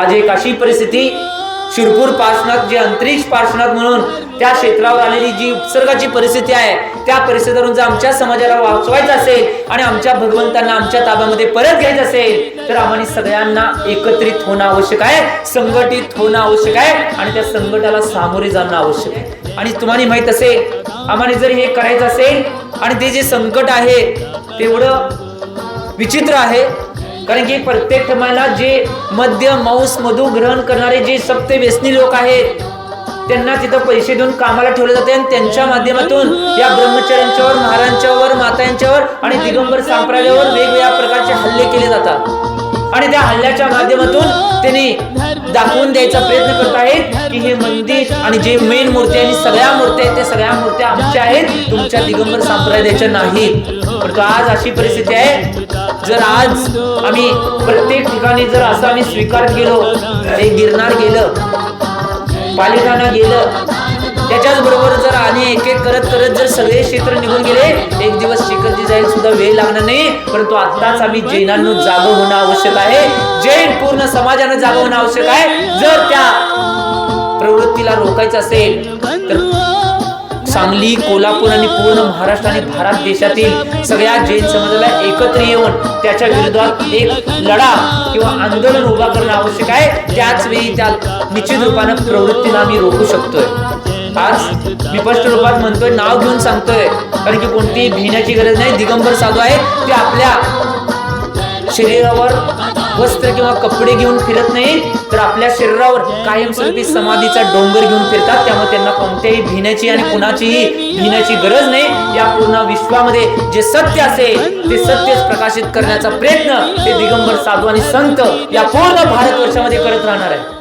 आज एक अशी परिस्थिती शिरपूर पार्श्वनाथ जे अंतरिक्ष पार्श्वनाथ म्हणून त्या क्षेत्रावर आलेली जी उपसर्गाची परिस्थिती आहे त्या परिस्थितीवरून जर आमच्या समाजाला वाचवायचं असेल आणि आमच्या भगवंतांना आमच्या ताब्यामध्ये परत घ्यायचं असेल तर आम्हाला सगळ्यांना एकत्रित होणं आवश्यक आहे संघटित होणं आवश्यक आहे आणि त्या संकटाला सामोरे जाणं आवश्यक आहे. आणि तुम्हाला माहीत असेल आम्हाला जर हे करायचं असेल आणि ते जे संकट आहे तेवढं विचित्र आहे कारण की प्रत्येक ठिकाणला जे मध्य मांस मधु ग्रहण करणारे जे सप्त व्यसनी लोक आहेत त्यांना तिथं पैसे देऊन कामाला ठेवले जाते आणि त्यांच्या माध्यमातून या ब्रह्मचर्यांच्यावर महाराजांच्यावर मातांच्यावर आणि दिगंबर संप्रदायावर वेगवेगळ्या प्रकारचे हल्ले केले जातात. आणि त्या हल्ल्याच्या माध्यमातून त्यांनी दाखवून द्यायचा प्रयत्न करत आहेत की हे मंदिर आणि जे मेन मूर्ती आणि सगळ्या मूर्त्या आहेत त्या सगळ्या मूर्त्या आमच्या आहेत तुमच्या दिगंबर संप्रदायाच्या नाहीत. परंतु आज अशी परिस्थिती आहे? जर आज आम्ही प्रत्येक ठिकाणी जर असं आम्ही स्वीकार केलो हे गिरनार गेलं पालिताना गेलं त्याच्याच बरोबर जर आणि एक एक करत करत जर सगळे क्षेत्र निघून गेले एक दिवस शिखरजी जाईल सुद्धा वेळ लागणार नाही परंतु आताच आम्ही जैनांनो जागं होणं आवश्यक आहे. जैन पूर्ण समाजानं जागं होणं आवश्यक आहे. जर त्या प्रवृत्तीला रोखायचं असेल सांगली कोल्हापूर आणि पूर्ण महाराष्ट्र आणि भारत देशातील सगळ्या जैन समाजाला एकत्र येऊन त्याच्या विरोधात एक लढा किंवा आंदोलन उभा करणं आवश्यक आहे. त्याच वेळी त्या निश्चित रूपानं प्रवृत्तीला आम्ही रोखू शकतोय. आज मी स्पष्ट रूपात म्हणतोय नाव घेऊन सांगतोय कारण की कोणतीही भिण्याची गरज नाही. दिगंबर साधू आहे ते आपल्या शरीरावर वस्त्र किंवा कपडे घेऊन फिरत नाही तर आपल्या शरीरावर कायमस्वरूपी समाधीचा डोंगर घेऊन फिरतात. त्यामुळे त्यांना कोणत्याही भिण्याची आणि कुणाचीही भिण्याची गरज नाही. या पूर्ण विश्वामध्ये जे सत्य असेल ते सत्यच प्रकाशित करण्याचा प्रयत्न ते दिगंबर साधू आणि संत या पूर्ण भारतवर्षामध्ये करत राहणार आहे